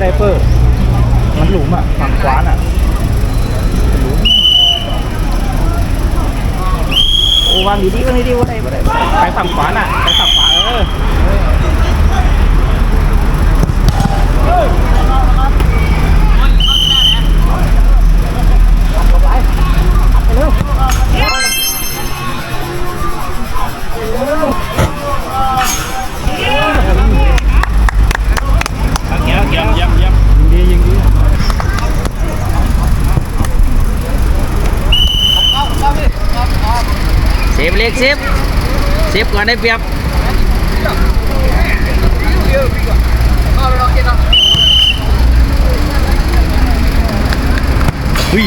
ไดเปอร์ มันหลุมอะ ฝั่งขวาน่ะหลุมโอ้วางดีๆวางดีๆวางดีๆวางดีๆไปฝั่งขวาน่ะ ไปฝั่งขวาเออ เยี่ยมเยี่ยมเยี่ยมเยี่ยม ยิงดียิงดี เซฟเล็ กเซฟเซฟก่อนได้เปรียบหุ้ย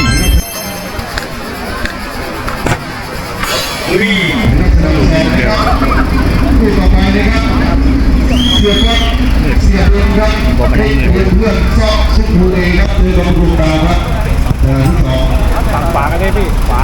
หุ้ยต่อไปนะครับเสียครับเสียเองครับให้เพื่อนเพื่อนซอกชุดทูเองครับเจอกับกรุงดาวครับเออที่สองฝั่งขวากันได้พี่ขวา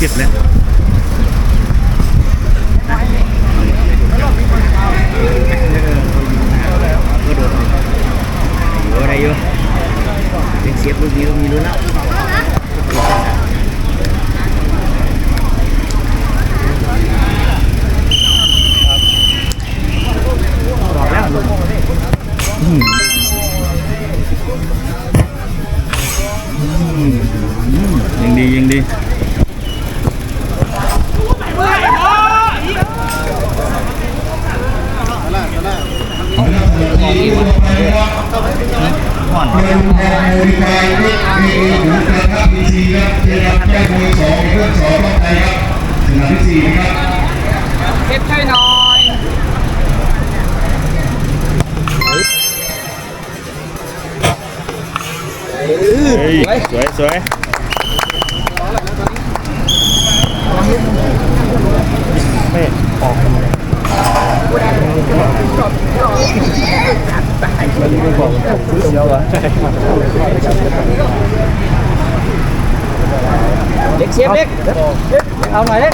เขาเจ็บแล้ว อนเป็นแทนโมดิฟายเล็กเอเอหมูกระทะพีซีครับเจรับแก้มวยสองเพื่อนสองรอบไทยครับสนามที่สี่นะครับเซฟช่วยหน่อยสวยสวย เล็กเซฟเล็กเอาหน่อยเล็ก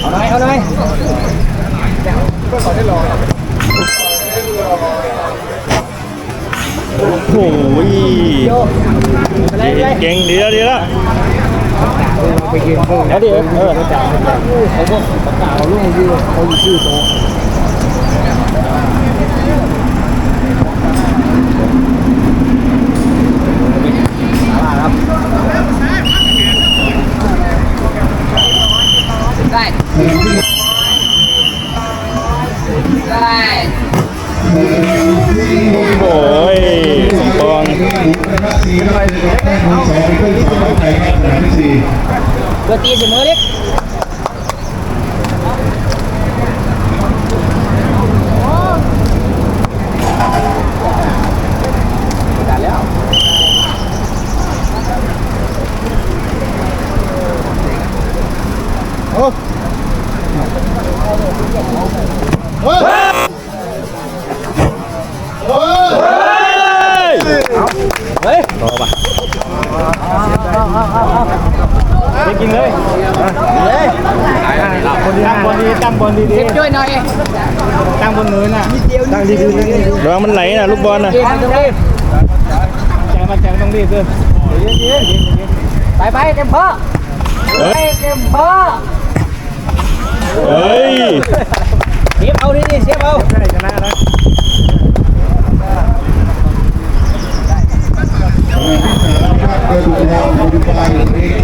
เอาหน่อยเอาหน่อยโอ้โหเก่งดีแล้วดีแล้วไปกินเพิ่มแล้วดิเออเขาจ่ายเขาพวกประกาศเขาลูกยืนเขาอยู่ชื่อโตครับ ได้ ได้ โอ้ยสมปอง หมูกระทะสี่ครับเจอกับแก้มวยสองเพื่อนสองรอบไทยครับ สนามที่สี่เพื่อตีเสมอเล็ก เฮ้ย ต่อปะ ไปกินเลยเลยตั้งบนดีตั้งบนดีดีช่วยหน่อยตั้งบนเนินน่ะตั้งดีดีตั้งดีระวังมันไหลนะลูกบอลนะเกมมันต้องรีบแจงมาแจงต้องรีบด้วยเย็นเย็นเย็นเย็นไปไปเต็มพ่อไปเต็มพ่อเฮ้ยเสียบเอาดิเสียบเอาได้ชนะนะครับเจอกับทองโมดิฟายเอ็กเอ็กเอห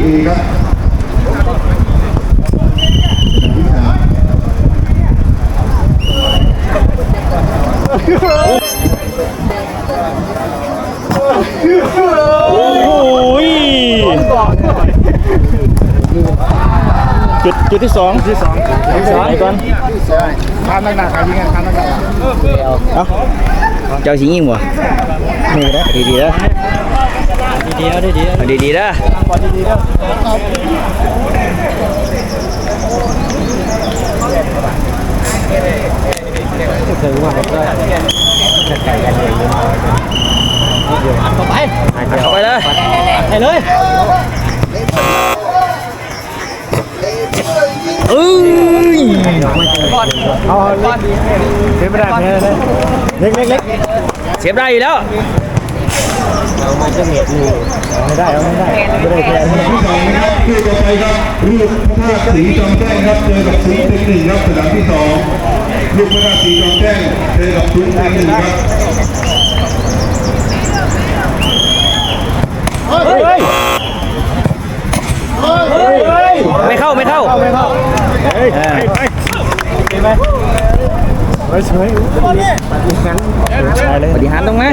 กเหนือคอฟฟี่เอครับสนามที่สามโอ้โหจุดจุดที่สองที่สองที่สองไหนก่อนข้ามหนักๆอะไรเงี้ยข้ามหนักเอาเจ้าสิยิงบ่นี่นะดีๆเด้อดีๆดีๆเอาดีๆเด้อๆเคยว่าก็จะไก่กันเลยเข้าไปเลยไปเลยเอ้ยเอาเล็กเป็นไม่ได้เลยเล็กเล็กเล็กเสียบได้อยู่แล้ว เอามาจะเหน็ดเลยไม่ได้เอาไม่ได้ไม่ได้แพ้ที่สองนะครับคู่ต่อไปครับลูกพระธาตุสีจอมแจ้งครับเจอกับซุ้มเต็งหนึ่งครับสนามที่สองลูกพระธาตุสีจอมแจ้งเจอกับซุ้มเต็งหนึ่งครับเฮ้ยเฮ้ยเฮ้ยไม่เข้าไม่เข้าไม่เข้าเฮ้ยไปไป ไปไหมไปสวยใช่เลยปฏิหารย์ตรงไหม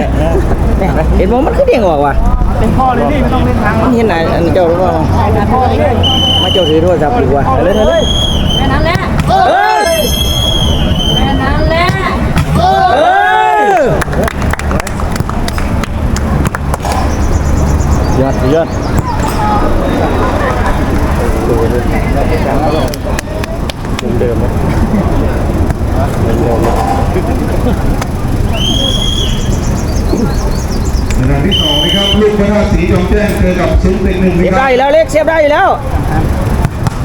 เนี่ยเห็นบ่มันคือเด้งออกว่ะเป็นพ่อเลยนี่ไม่ต้องเล่นทางมันเห็นไหนอันเจ้าหรือเปล่ามาเจ้าถือโทรศัพท์อยู่ว่ะเลยเลยแค่นั้นแหละเอ้ยแค่นั้นแหละเอ้ยยอดยอดเดิมนะ เดิมนะสนามที่สองนะครับลูกพระธาตุสีจอมแจ้งเจอกับซุ้มเต็งหนึ่งเสียนะบคได้รับอยู่แล้วเล็กเสียบได้อยู่แล้ว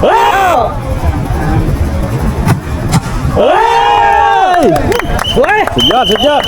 เฮ้ยเฮ้ยเฮ้ย สุดยอด สุดยอด